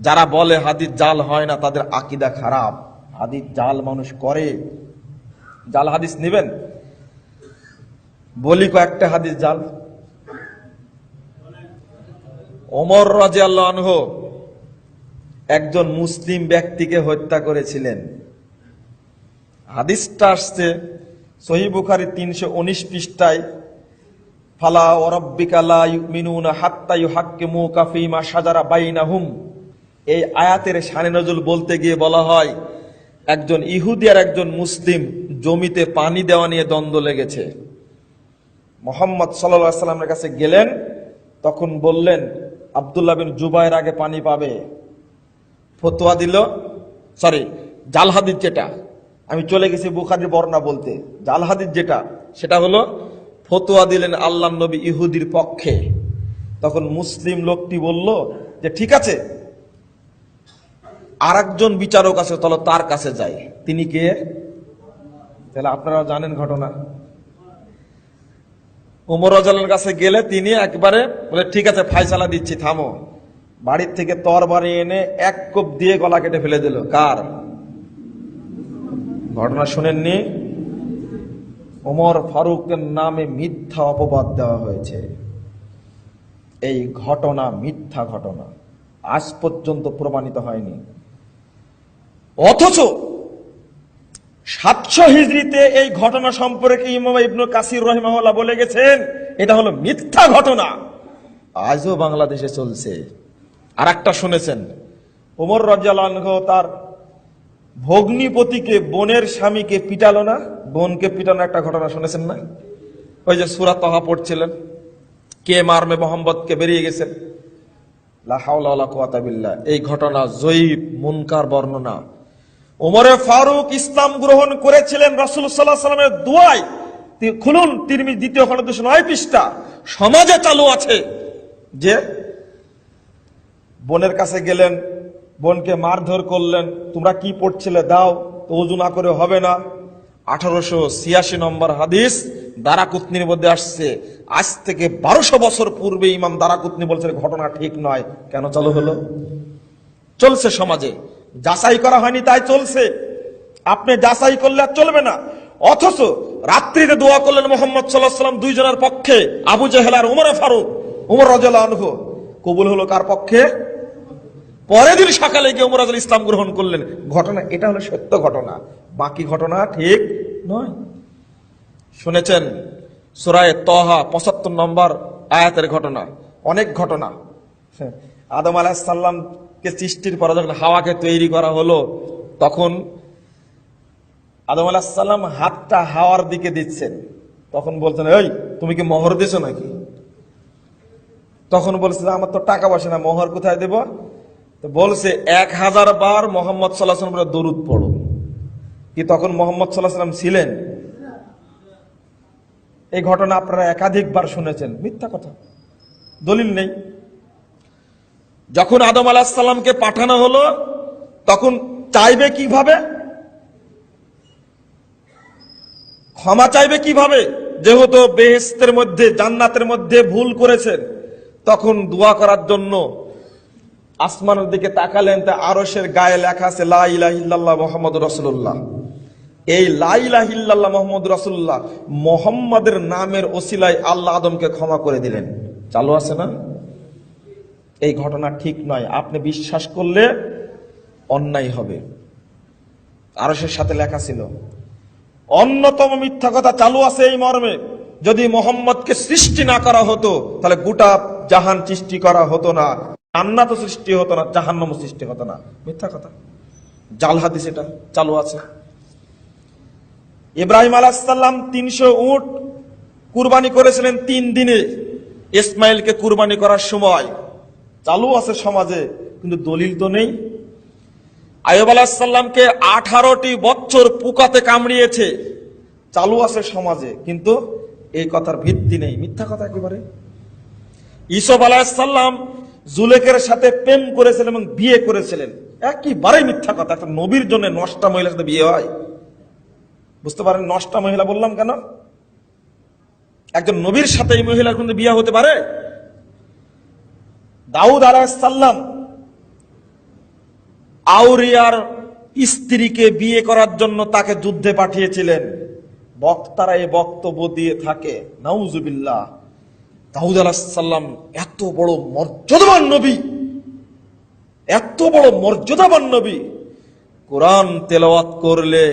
যারা বলে হাদিস জাল হয় না, তাদের আকিদা খারাপ। হাদিস জাল মানুষ করে। জাল হাদিস নেবেন? বলি কয়েকটা হাদিস জাল। ওমর রাজে আল্লাহ একজন মুসলিম ব্যক্তিকে হত্যা করেছিলেন। হাদিসটা আসছে সহি বুখারি তিনশো উনিশ পৃষ্ঠায়, ফালা ওরব্বিকা লা ইউমিনুনা হাত্তা ইউহাক্কিমু কাফিমা সাজারা বাইনাহুম। এই আয়াতের সানে নজুল বলতে গিয়ে বলা হয়, একজন ইহুদি আর একজন মুসলিম জমিতে পানি দেওয়া নিয়ে দ্বন্দ্ব লেগেছে। মোহাম্মদ সাল্লাহ সাল্লামের কাছে গেলেন, তখন বললেন, আবদুল্লাহ বিন জুবাইর আগে পানি পাবে। ফতোয়া দিল, সরি জাল হাদিস যেটা, আমি চলে গেছি বুখারির বর্ণা বলতে। জাল হাদিস যেটা, সেটা হলো, ফতোয়া দিলেন আল্লাহ নবী ইহুদির পক্ষে। তখন মুসলিম লোকটি বলল যে, ঠিক আছে আর একজন বিচারক আছে তাহলে তার কাছে যাই। তিনি কে? তাহলে আপনারা জানেন ঘটনা। উমর রাজালের কাছে গেলে তিনি একবারে বলে ঠিক আছে ফাইসালা দিচ্ছি থামো। বাড়ির থেকে তর বাড়ি এনে এক কোপ দিয়ে গলা কেটে ফেলে দিল। কার? ঘটনা শুনেননি। ওমর ফারুকের নামে মিথ্যা অপবাদ দেওয়া হয়েছে। এই ঘটনা মিথ্যা ঘটনা। আজ পর্যন্ত প্রমাণিত হয়নি। অথচ সাতশো হিজড়িতে এই ঘটনা সম্পর্কে ইমাম ইবনু কাসির রহিমাহুল্লাহ বলে গেছেন এটা হলো মিথ্যা ঘটনা। আজও বাংলাদেশে চলছে। আর একটা শুনেছেন ওমর রাজ্জাল তার ভগ্নিপতিকে বোনের স্বামীকে পিটালো না? বোনকে পিটানো একটা ঘটনা শুনেছেন না? ওই যে সুরা তহা পড়ছিলেন। কে মারমে মোহাম্মদকে বেরিয়ে গেছেন। লা হাওলা ওয়ালা এই ঘটনা জয়ীব মুনকার বর্ণনা। ওমরে ফারুক ইসলাম গ্রহণ করেছিলেন রাসুল সাল্লাহ সাল্লামের দুয়ায়। তি- খুলুন তিরমি দ্বিতীয় খণ্ড দুশো নয় পৃষ্ঠা। সমাজে চালু আছে যে বোনের কাছে গেলেন, বোনকে মারধর করলেন, তোমরা কি পড়ছিলে দাও, তো উজু না করে হবে না। আঠারোশো ছিয়াশি নম্বর হাদিস দারাকুতনির মধ্যে আসছে, আজ থেকে বারোশো বছর পূর্বে ইমাম দারাকুতনি বলছেন, ঘটনা ঠিক নয়। কেন চালু হলো? চলছে সমাজে। যাচাই করা হয়নি, তাই চলছে। আপনি যাচাই করলে আর চলবে না। অথচ রাত্রিতে দোয়া করলেন মোহাম্মদ সাল্লাহ সাল্লাম দুইজনের পক্ষে, আবু জাহেল আর উমর ফারুক। উমর আনহু কবুল হলো কার পক্ষে? পরের দিন সকালে গিয়ে উমর ইসলাম গ্রহণ করলেন। ঘটনা, এটা হলো সত্য ঘটনা। বাকি ঘটনা ঠিক নয়। শুনেছেন সুরায় তহা পঁচাত্তর নম্বর আয়াতের ঘটনা। অনেক ঘটনা। আদম আলাহিসাল্লামকে সৃষ্টির পর যখন হাওয়াকে তৈরি করা হলো, তখন আদম আলাহিসাল্লাম হাতটা হাওয়ার দিকে দিচ্ছেন। তখন বলছেন, এই, তুমি কি মোহর দিছো নাকি? তখন বলছে আমার তো টাকা পয়সা না মোহর কোথায় দেব? তো বলছে, এক হাজার বার মোহাম্মদ সাল্লাহ দরুদ পড়ো। কি তখন মোহাম্মদ সাল্লাহ সাল্লাম ছিলেন? এই ঘটনা আপনারা একাধিকবার শুনেছেন। মিথ্যা কথা। দলিল নেই। যখন আদম আলাহিসাল্লামকে পাঠানো হলো, তখন চাইবে কীভাবে? ক্ষমা চাইবে কীভাবে? যেহেতু বেহেস্তের মধ্যে, জান্নাতের মধ্যে ভুল করেছেন, তখন দোয়া করার জন্য আসমানের দিকে তাকালেন, তা আরসের গায়ে লেখা আছে, লা ইলাহা ইল্লাল্লাহ মোহাম্মদ রসুল্লাহ এই লাইলাহিল্লাহ মোহাম্মদ রসুল্লাহ মোহাম্মদের নামের ওসিলায় আল্লাহ আদমকে ক্ষমা করে দিলেন। চালু আছে না? এই ঘটনা ঠিক নয়। আপনি বিশ্বাস করলে অন্যায় হবে। আরসের সাথে লেখা ছিল, অন্যতম মিথ্যা কথা চালু আছে এই মর্মে। যদি মোহাম্মদকে সৃষ্টি না করা হতো, তাহলে গোটা জাহান সৃষ্টি করা হতো না। জান্নাত সৃষ্টি হতো না জাহান্নাম সৃষ্টি হতো না। মিথ্যা কথা। জাল হাদিস এটা, চালু আছে। ইব্রাহিম আলাহাল্লাম তিনশো উট কুরবানি করেছিলেন তিন দিনে। ইসমাইলকে কুরবানি করার সময় চালু আছে সমাজে কিন্তু দলিল তো নেই। আয়ব আলাহিসাল্লামকে আঠারোটি বছর পুকাতে কামড়িয়েছে। চালু আছে সমাজে কিন্তু এই কথার ভিত্তি নেই। মিথ্যা কথা একেবারে। ইসব আলাহিসাল্লাম জুলেকের সাথে প্রেম করেছিলেন এবং বিয়ে করেছিলেন। একেবারে মিথ্যা কথা একটা নবীর জন্য নষ্টা মহিলার সাথে বিয়ে হয়। বুঝতে পারেন নষ্টা মহিলা বললাম কেন? একজন নবীর সাথে এই মহিলার কিন্তু বিয়ে হতে পারে? দাউদ আলাহিসাল্লাম আউরিয়ার স্ত্রীকে বিয়ে করার জন্য তাকে যুদ্ধে পাঠিয়েছিলেন। বক্তারা এই বক্তব্য দিয়ে থাকে, নাউজুবিল্লাহ, দাউদ আলাহাল্লাম এত বড় মর্যাদাবান নবী, এত বড় মর্যাদাবান নবী। কোরআন তেলাওয়াত করলে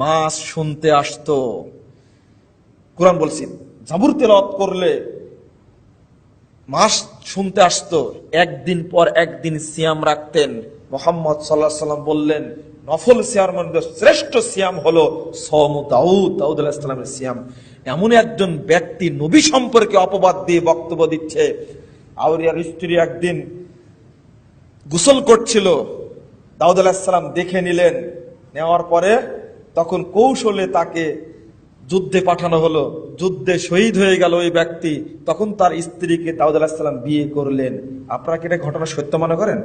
মাস শুনতে আসতো। কোরআন বলছি, জাবুর তেলাওয়াত করলে মাস শুনতে আসতো, একদিন পর একদিন সিয়াম রাখতেন। মোহাম্মদ সাল্লাহ সাল্লাম বললেন, নফল সিয়াম মধ্যে শ্রেষ্ঠ সিয়াম হলো সম দাউদ দাউদ আলাহিসামের সিয়াম। এমন একজন ব্যক্তি নবী সম্পর্কে অপবাদ দিয়ে বক্তব্য দিচ্ছে। আউরিয়ার স্ত্রী একদিন গোসল করছিল, দাউদ আলাহিসাল্লাম দেখে নিলেন। নেওয়ার পরে তখন কৌশলে তাকে যুদ্ধে পাঠানো হলো যুদ্ধে শহীদ হয়ে গেল ওই ব্যক্তি তখন তার স্ত্রীকে দাউদ আলাহিসাল্লাম বিয়ে করলেন আপনারা কি এটা ঘটনা সত্য মনে করেন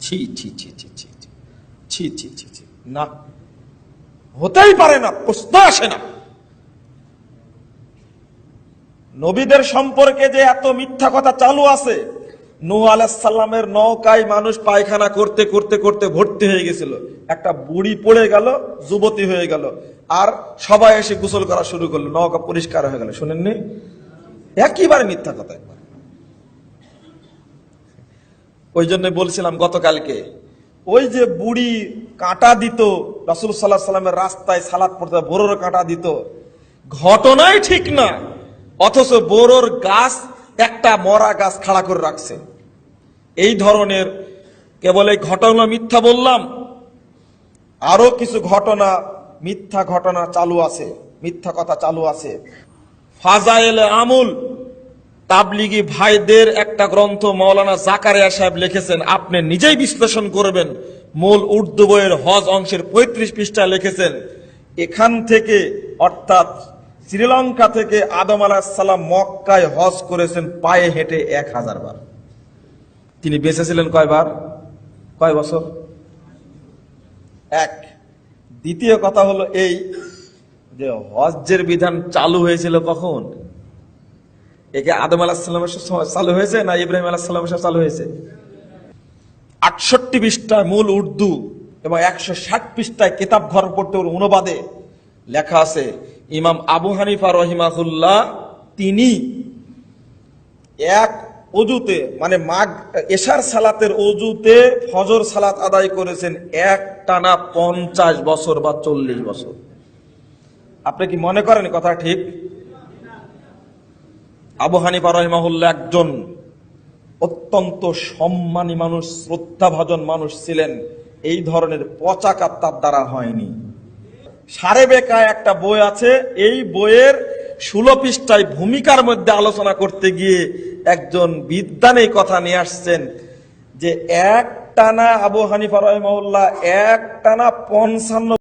ছি ছি ছি ছি ছি ছি। ছি ছি ছি না হতেই পারে না প্রশ্ন আসে না নবীদের সম্পর্কে যে এত মিথ্যা কথা চালু আছে নূ আলাইসাল্লামের নৌকায় মানুষ পায়খানা করতে করতে করতে ভর্তি হয়ে গেছিল। একটা বুড়ি পড়ে গেল, যুবতী হয়ে গেল। আর সবাই এসে গোসল করা শুরু করল। নৌকা পরিষ্কার হয়ে গেল। শুনেননি? মিথ্যা কথা একবার। ওই জন্য বলছিলাম গতকালকে, ওই যে বুড়ি কাঁটা দিত রাসুল সাল্লাহ সাল্লামের রাস্তায় সালাদ পড়তে, বোরোর কাঁটা দিত, ঘটনাই ঠিক না। অথচ বোরোর গাছ একটা মরা গাছ খাড়া করে রাখছে। এই ধরনের কেবল এই ঘটনা মিথ্যা বললাম আরও কিছু ঘটনা, মিথ্যা ঘটনা চালু আছে, মিথ্যা কথা চালু আছে। ফাজাইল আমুল, তাবলিগি ভাইদের একটা গ্রন্থ মৌলানা জাকারিয়া সাহেব লিখেছেন, আপনি নিজেই বিশ্লেষণ করবেন, মূল উর্দু বইয়ের হজ অংশের পঁয়ত্রিশ পৃষ্ঠা লিখেছেন, এখান থেকে অর্থাৎ শ্রীলঙ্কা থেকে আদম আলাহিসাল্লাম মক্কায় হজ করেছেন পায়ে হেঁটে এক হাজার বার। তিনি বেঁচে ছিলেন কয়বার কয় বছর? এক। দ্বিতীয় কথা হলো এই যে হজ্জের বিধান চালু হয়েছিল কখন? একে আদম আলাহিসাল্লামের চালু হয়েছে না ইব্রাহিম আলাহিসাল্লামের সময় চালু হয়েছে? আটষট্টি পৃষ্ঠায় মূল উর্দু এবং একশো ষাট পৃষ্ঠায় কেতাব ঘর পড়তে অনুবাদে। লেখা আছে, ইমাম আবু হানিফা রহিমাহুল্লাহ, তিনি এক অজুতে মানে মাগ এশার সালাতের অজুতে ফজর সালাত আদায় করেছেন এক টানা পঞ্চাশ বছর বা চল্লিশ বছর। আপনি কি মনে করেন কথা ঠিক? আবু হানিফা রহিমাহুল্লাহ একজন অত্যন্ত সম্মানী মানুষ, শ্রদ্ধাভাজন মানুষ ছিলেন। এই ধরনের পচাকাত তার দ্বারা হয়নি। সারে বেকায় একটা বই আছে। এই বইয়ের ষোলো পৃষ্ঠায় ভূমিকার মধ্যে আলোচনা করতে গিয়ে একজন বিদ্যান এই কথা নিয়ে আসছেন যে এক টানা আবু হানিফা রহমাউল্লাহ এক টানা পঞ্চান্ন